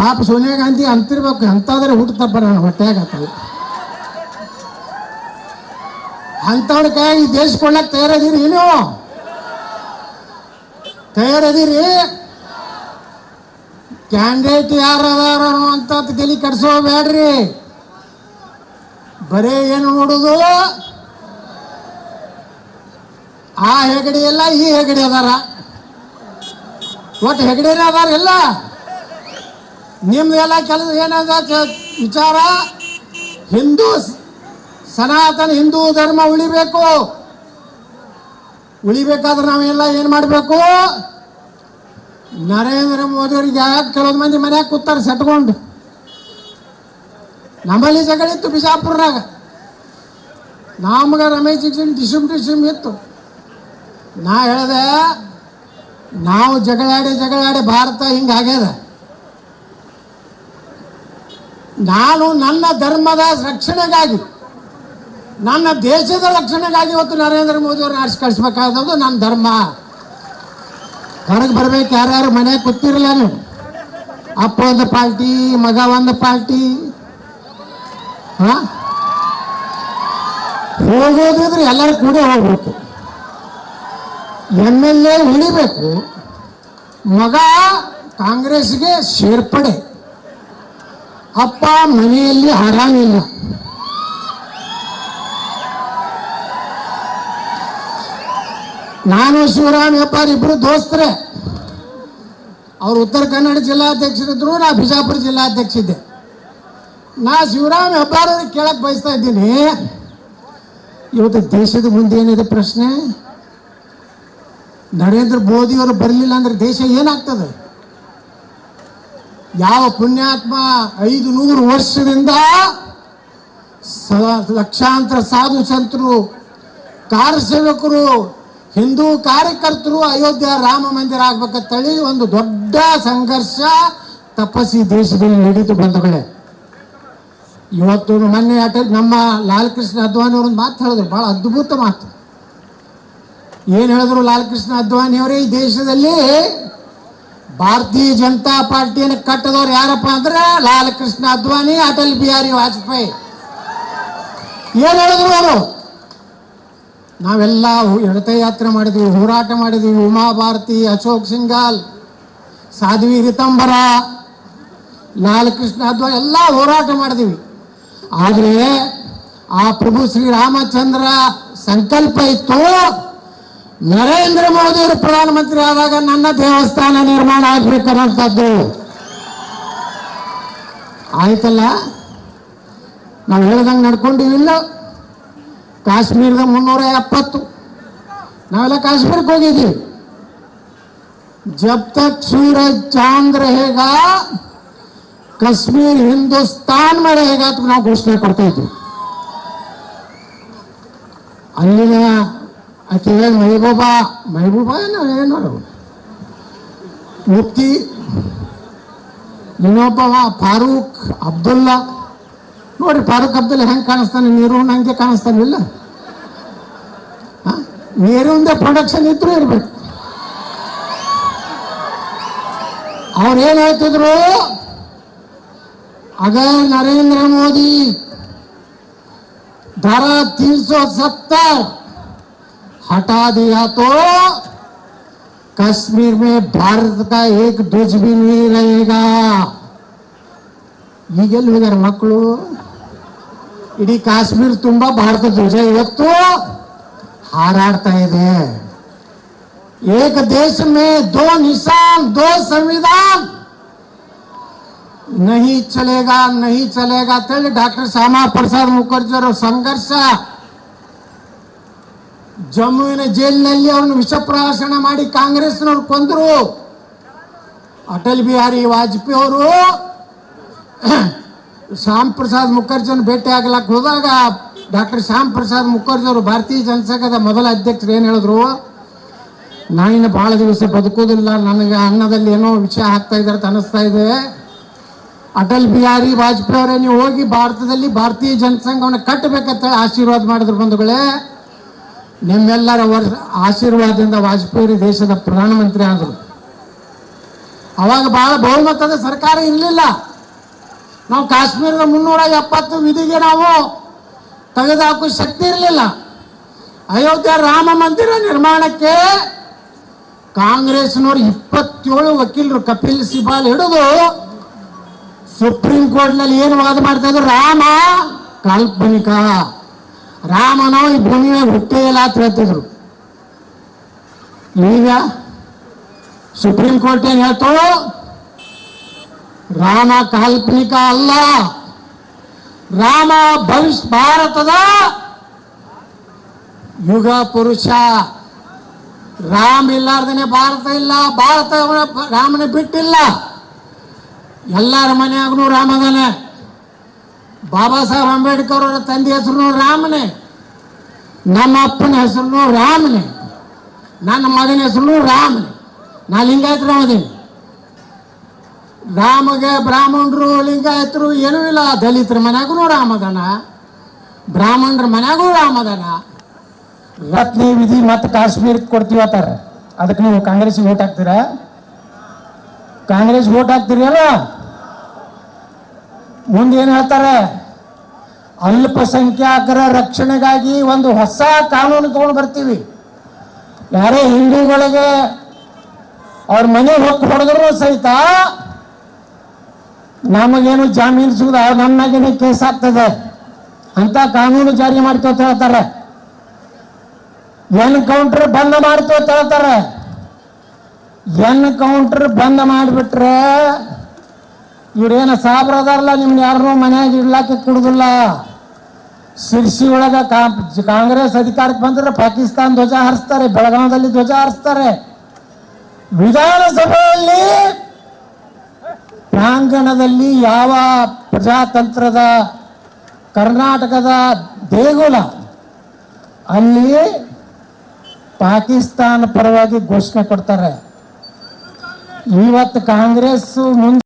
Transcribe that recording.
ಪಾಪ ಸೋನಿಯಾ ಗಾಂಧಿ ಅಂತಿರ್ಬೇಕು, ಅಂತಾದ್ರೆ ತಪ್ಪ ನಾನು ಹೊಟ್ಟೆಯಾಗತ್ತಲ್ಲ ಅಂಥವ್ರ ಈ ದೇಶ ಕೊಳ್ಳಕ್ಕೆ ತಯಾರದಿರಿ ನೀವು? ತಯಾರದಿರಿ ಕ್ಯಾಂಡಿಡೇಟ್ ಯಾರು ಅಂತ ತಲೆ ಕೆಡ್ಸೋಬೇಡ್ರಿ ಬರೇ ಏನು ನೋಡುದು? ಆ ಹೆಗಡಿ ಎಲ್ಲ ಈ ಹೆಗಡಿ ಅದಾರ. ಒಟ್ಟು ಹೆಗಡಿನೇ ಅದಾರ ಎಲ್ಲ? ನಿಮ್ದೆಲ್ಲ ಕೆಲಸ ಏನಂದ ವಿಚಾರ, ಹಿಂದೂ ಸನಾತನ ಹಿಂದೂ ಧರ್ಮ ಉಳಿಬೇಕು. ಉಳಿಬೇಕಾದ್ರೆ ನಾವೆಲ್ಲ ಏನು ಮಾಡಬೇಕು? ನರೇಂದ್ರ ಮೋದಿಯವ್ರಿಗೆ ಯಾಕೆ ಕೆಲವೊಂದು ಮಂದಿ ಮನ್ಯಾಗ ಕೂತಾರೆ ಸೆಟ್ಕೊಂಡು ನಮ್ಮಲ್ಲಿ ಜಗಳ ಇತ್ತು ಬಿಜಾಪುರ್ನಾಗ. ನಮ್ಗೆ ರಮೇಶ್ ಜಿಕ್ಷನ್ ಡಿಸಿಮ್ ಡಿಸಿಮ್ ಇತ್ತು. ನಾ ಹೇಳ್ದೆ, ನಾವು ಜಗಳಾಡಿ ಜಗಳಾಡಿ ಭಾರತ ಹಿಂಗಾಗ್ಯದ ನಾನು ನನ್ನ ಧರ್ಮದ ರಕ್ಷಣೆಗಾಗಿ, ನನ್ನ ದೇಶದ ರಕ್ಷಣೆಗಾಗಿ ಇವತ್ತು ನರೇಂದ್ರ ಮೋದಿ ಅವ್ರನ್ನ ಆರಿಸಿ ಕಳಿಸ್ಬೇಕಾದದ್ದು ನನ್ನ ಧರ್ಮ. ಹೊರಗೆ ಬರ್ಬೇಕು ಯಾರ್ಯಾರು, ಮನೆ ಕೂತಿರಲ್ಲ ನೀವು. ಅಪ್ಪ ಒಂದು ಪಾರ್ಟಿ ಮಗ ಒಂದು ಪಾರ್ಟಿ ಹಾ? ಹೋಗೋದಿದ್ರೆ ಎಲ್ಲರೂ ಕೂಡ ಹೋಗ್ಬೇಕು. ಎಂ ಎಲ್ ಎ ಉಳಿಬೇಕು. ಮಗ ಕಾಂಗ್ರೆಸ್ಗೆ ಸೇರ್ಪಡೆ. ಅಪ್ಪ ಮನೆಯಲ್ಲಿ ಆರಾಮಿಲ್ಲ ನಾನು ಶಿವರಾಮ್ ವ್ಯಾಪಾರಿ ಇಬ್ರು ದೋಸ್ತ್ರೆ. ಅವ್ರು ಉತ್ತರ ಕನ್ನಡ ಜಿಲ್ಲಾಧ್ಯಕ್ಷರಿದ್ರು, ನಾ ಬಿಜಾಪುರ ಜಿಲ್ಲಾಧ್ಯಕ್ಷ ಇದ್ದೆ ನಾ ಶಿವರಾಮ್ ವ್ಯಾಪಾರ ಅವ್ರಿಗೆ ಕೇಳಕ್ ಬಯಸ್ತಾ ಇದ್ದೀನಿ. ಇವತ್ತು ದೇಶದ ಮುಂದೆ ಏನಿದೆ ಪ್ರಶ್ನೆ? ನರೇಂದ್ರ ಮೋದಿ ಅವರು ಬರಲಿಲ್ಲ ಅಂದ್ರೆ ದೇಶ ಏನಾಗ್ತದೆ? ಯಾವ ಪುಣ್ಯಾತ್ಮ ಐದು ನೂರು ವರ್ಷದಿಂದ ಲಕ್ಷಾಂತರ ಸಾಧು ಸಂತರು, ಕಾರ್ಯಸೇವಕರು, ಹಿಂದೂ ಕಾರ್ಯಕರ್ತರು ಅಯೋಧ್ಯ ರಾಮ ಮಂದಿರ ಆಗ್ಬೇಕಂತೇಳಿ ಒಂದು ದೊಡ್ಡ ಸಂಘರ್ಷ ತಪಸ್ಸಿ ದೇಶದಲ್ಲಿ ನಡೀತು ಬಂಧುಗಳೇ ಇವತ್ತು ಮೊನ್ನೆ ಅಟಲ್ ನಮ್ಮ ಲಾಲ್ ಕೃಷ್ಣ ಅದ್ವಾನಿ ಅವರು ಒಂದು ಮಾತು ಹೇಳಿದ್ರು, ಬಹಳ ಅದ್ಭುತ ಮಾತು. ಏನು ಹೇಳಿದ್ರು ಲಾಲ್ ಕೃಷ್ಣ ಅದ್ವಾನಿ ಅವರೇ ಈ ದೇಶದಲ್ಲಿ ಭಾರತೀಯ ಜನತಾ ಪಾರ್ಟಿಯನ್ನು ಕಟ್ಟದವ್ರು ಯಾರಪ್ಪ ಅಂದ್ರೆ ಲಾಲ್ ಕೃಷ್ಣ ಅದ್ವಾನಿ, ಅಟಲ್ ಬಿಹಾರಿ ವಾಜಪೇಯಿ. ಏನ್ ಹೇಳಿದ್ರು ಅವರು? ನಾವೆಲ್ಲ ಎಡತೆ ಯಾತ್ರೆ ಮಾಡಿದ್ವಿ, ಹೋರಾಟ ಮಾಡಿದ್ವಿ. ಉಮಾ ಭಾರತಿ ಅಶೋಕ್ ಸಿಂಗಾಲ್ ಸಾಧ್ವಿ ರಿತಂಬರ ಲಾಲ್ ಕೃಷ್ಣ ಅದ್ವಾನಿ, ಎಲ್ಲ ಹೋರಾಟ ಮಾಡಿದ್ವಿ. ಆದರೆ ಆ ಪ್ರಭು ಶ್ರೀರಾಮಚಂದ್ರ ಸಂಕಲ್ಪ ಇತ್ತು. ನರೇಂದ್ರ ಮೋದಿ ಅವರು ಪ್ರಧಾನಮಂತ್ರಿ ಆದಾಗ ನನ್ನ ದೇವಸ್ಥಾನ ನಿರ್ಮಾಣ ಆಗ್ಬೇಕನ್ನೋಂಥದ್ದು ಆಯ್ತಲ್ಲ ನಾವು ಹೇಳ್ದಂಗೆ ನಡ್ಕೊಂಡಿವಿಲ್ಲ ಕಾಶ್ಮೀರದ ಮುನ್ನೂರ ಎಪ್ಪತ್ತು ನಾವೆಲ್ಲ ಕಾಶ್ಮೀರಕ್ಕೆ ಹೋಗಿದ್ದೀವಿ ಜಬ್ ತಕ್ ಸೂರಜ್ ಚಾಂದ್ ರೇಗ ಕಶ್ಮೀರ್ ಹಿಂದೂಸ್ತಾನ್ ಮೇಲೆ ಹೇಗ ನಾವು ಘೋಷಣೆ ಕೊಡ್ತಾ ಇದ್ವಿ ಅಲ್ಲಿನ ಆಕೆ ಏನು ಮೈಗೋಬ ಮೈಬೂಬಾ ಏನು ಏನೋ ಮುಕ್ತಿ ಇನ್ನೊಬ್ಬವ ಫಾರೂಕ್, ಅಬ್ದುಲ್ಲಾ. ನೋಡ್ರಿ, ಫಾರೂಕ್, ಅಬ್ದುಲ್ಲಾ ಹೆಂಗೆ ಕಾಣಿಸ್ತಾನೆ? ನೀರು ಹಂಗೆ ಕಾಣಿಸ್ತಾನಿಲ್ಲ ಒಂದೇ ಪ್ರೊಡಕ್ಷನ್ ಇದ್ರೂ ಇರ್ಬೇಕು. ಅವ್ರು ಏನು ಹೇಳ್ತಿದ್ರು? ಅಗ ನರೇಂದ್ರ ಮೋದಿ, ದರ ತೀರ್ಸೋ ಸತ್ತ. हटा दिया तो कश्मीर में भारत का एक ध्वज भी नहीं रहेगा ಈಗೆಲ್ಲಿ ಹೋಗ್ಯಾರ ಮಕ್ಕಳು ಇಡೀ ಕಾಶ್ಮೀರ ತುಂಬಾ ಭಾರತ ಧ್ವಜ ಇವತ್ತು ಹಾರಾಡ್ತಾ ಇದೆ ಏಕ ದೇಶ ಮೇ ದೋ ನಿಶಾನ್ ದೋ ಸಂವಿಧಾನ नहीं चलेगा नहीं चलेगा ಅಂತೇಳಿ ಡಾಕ್ಟರ್ ಶ್ಯಾಮಾ ಪ್ರಸಾದ್ ಮುಖರ್ಜಿ ಅವರ ಸಂಘರ್ಷ ಜಮ್ಮುವಿನ ಜೈಲಿನಲ್ಲಿ ಅವನು ವಿಷಪ್ರಾಶನ ಮಾಡಿ ಕಾಂಗ್ರೆಸ್ನವ್ರು ಕೊಂದರು. ಅಟಲ್ ಬಿಹಾರಿ ವಾಜಪೇಯಿ ಅವರು ಶ್ಯಾಮ್ ಪ್ರಸಾದ್ ಮುಖರ್ಜಿಯನ್ನು ಭೇಟಿ ಆಗ್ಲಕ್ಕೆ ಹೋದಾಗ ಡಾಕ್ಟರ್ ಶ್ಯಾಮ್ ಪ್ರಸಾದ್ ಮುಖರ್ಜಿ ಅವರು ಭಾರತೀಯ ಜನಸಂಘದ ಮೊದಲ ಅಧ್ಯಕ್ಷರು ಏನು ಹೇಳಿದ್ರು? ನಾನಿನ್ನು ಬಹಳ ದಿವಸ ಬದುಕೋದಿಲ್ಲ ನನಗೆ ಅನ್ನದಲ್ಲಿ ಏನೋ ವಿಷಯ ಹಾಕ್ತಾ ಇದ್ದಾರೆ ಅನಿಸ್ತಾ ಇದೆ. ಅಟಲ್ ಬಿಹಾರಿ ವಾಜಪೇಯಿ ಅವರೇ, ನೀವು ಹೋಗಿ ಭಾರತದಲ್ಲಿ ಭಾರತೀಯ ಜನಸಂಘವನ್ನು ಕಟ್ಟಬೇಕಂತ ಆಶೀರ್ವಾದ ಮಾಡಿದ್ರು ಬಂಧುಗಳೇ. ನಿಮ್ಮೆಲ್ಲರ ವರ್ಷ ಆಶೀರ್ವಾದದಿಂದ ವಾಜಪೇಯಿ ದೇಶದ ಪ್ರಧಾನಮಂತ್ರಿ ಆದರು. ಅವಾಗ ಬಹಳ ಬಹುಮತದ ಸರ್ಕಾರ ಇರಲಿಲ್ಲ. ನಾವು ಕಾಶ್ಮೀರದ ಮುನ್ನೂರ ಎಪ್ಪತ್ತು ವಿಧಿಗೆ ನಾವು ತೆಗೆದುಹಾಕೋ ಶಕ್ತಿ ಇರಲಿಲ್ಲ. ಅಯೋಧ್ಯೆ ರಾಮ ಮಂದಿರ ನಿರ್ಮಾಣಕ್ಕೆ ಕಾಂಗ್ರೆಸ್ನವರು ಇಪ್ಪತ್ತೇಳು ವಕೀಲರು ಕಪಿಲ್ ಸಿಬಾಲ್ ಹಿಡಿದು ಸುಪ್ರೀಂ ಕೋರ್ಟ್ನಲ್ಲಿ ಏನು ವಾದ ಮಾಡ್ತಾ ಇದ್ರು? ರಾಮ ಕಾಲ್ಪನಿಕ. ರಾಮನೋ ಈ ಭೂಮಿ ಹುಟ್ಟೇ ಇಲ್ಲ ಅಂತ ಹೇಳ್ತಿದ್ರು. ಈಗ ಸುಪ್ರೀಂ ಕೋರ್ಟ್ ಏನು ಹೇಳ್ತು? ರಾಮ ಕಾಲ್ಪನಿಕ ಅಲ್ಲ. ರಾಮ ಭವಿಷ್ಯ ಭಾರತದ ಯುಗ ಪುರುಷ. ರಾಮ ಇಲ್ಲಾರ್ದನೆ ಭಾರತ ಇಲ್ಲ, ಭಾರತ ರಾಮನ ಬಿಟ್ಟಿಲ್ಲ. ಎಲ್ಲರ ಮನೆಯಾಗೂ ರಾಮದನೆ ಬಾಬಾ ಸಾಹೇಬ್ ಅಂಬೇಡ್ಕರ್ ಅವರ ತಂದೆ ಹೆಸರು ರಾಮನೇ. ನಮ್ಮ ಅಪ್ಪನ ಹೆಸರು ರಾಮನೇ. ನನ್ನ ಮಗನ ಹೆಸರು ರಾಮನೇ. ನಾ ಲಿಂಗಾಯತರು ಅದೀನಿ. ರಾಮಗೆ ಬ್ರಾಹ್ಮಣರು, ಲಿಂಗಾಯತರು ಏನೂ ಇಲ್ಲ. ದಲಿತರ ಮನ್ಯಾಗೂ ರಾಮದನ ಬ್ರಾಹ್ಮಣರ ಮನ್ಯಾಗೂ ರಾಮದನ ಇವತ್ತು ವಿಧಿ ಮತ್ತೆ ಕಾಶ್ಮೀರಕ್ಕೆ ಕೊಡ್ತೀವಿ ಅಂತಾರೆ. ಅದಕ್ಕೆ ನೀವು ಕಾಂಗ್ರೆಸ್ಗೆ ಓಟ್ ಹಾಕ್ತೀರಾ? ಕಾಂಗ್ರೆಸ್ ಓಟ್ ಹಾಕ್ತೀರಿ ಅಲ್ಲ? ಮುಂದೆ ಏನು ಹೇಳ್ತಾರೆ? ಅಲ್ಪಸಂಖ್ಯಾತರ ರಕ್ಷಣೆಗಾಗಿ ಒಂದು ಹೊಸ ಕಾನೂನು ತಗೊಂಡು ಬರ್ತೀವಿ. ಯಾರೇ ಹಿಂದೂಗಳಿಗೆ ಅವ್ರ ಮನೆ ಹೊಕ್ಕು ಹೊಡೆದ್ರು ಸಹಿತ ನಮಗೇನು ಜಾಮೀನು ಸಿಗುದ? ನನ್ನಾಗೇನು ಕೇಸ್ ಆಗ್ತದೆ. ಅಂತ ಕಾನೂನು ಜಾರಿ ಮಾಡ್ತೇವೆ ಹೇಳ್ತಾರೆ. ಎನ್ಕೌಂಟರ್ ಬಂದ್ ಮಾಡ್ತೇವೆ ಹೇಳ್ತಾರೆ. ಎನ್ಕೌಂಟರ್ ಬಂದ್ ಮಾಡಿಬಿಟ್ರೆ ಇವ್ರೇನು ಸಾಬ್ರ ಅದಾರಲ್ಲ, ನಿಮ್ನ ಯಾರನ್ನೂ ಮನೆಯಾಗ ಇಡ್ಲಾಕೆ ಕುಡುದಿಲ್ಲ. ಶಿರ್ಸಿ ಒಳಗ ಕಾಂಗ್ರೆಸ್ ಅಧಿಕಾರಕ್ಕೆ ಬಂದ್ರೆ ಪಾಕಿಸ್ತಾನ ಧ್ವಜ ಹಾರಿಸ್ತಾರೆ ಬೆಳಗಾವದಲ್ಲಿ ಧ್ವಜ ಹಾರಿಸ್ತಾರೆ. ವಿಧಾನಸಭೆಯಲ್ಲಿ ಪ್ರಾಂಗಣದಲ್ಲಿ ಯಾವ ಪ್ರಜಾತಂತ್ರದ ಕರ್ನಾಟಕದ ದೇಗುಲ, ಅಲ್ಲಿ ಪಾಕಿಸ್ತಾನ ಪರವಾಗಿ ಘೋಷಣೆ ಕೊಡ್ತಾರೆ. ಇವತ್ತು ಕಾಂಗ್ರೆಸ್ ಮುಂದೆ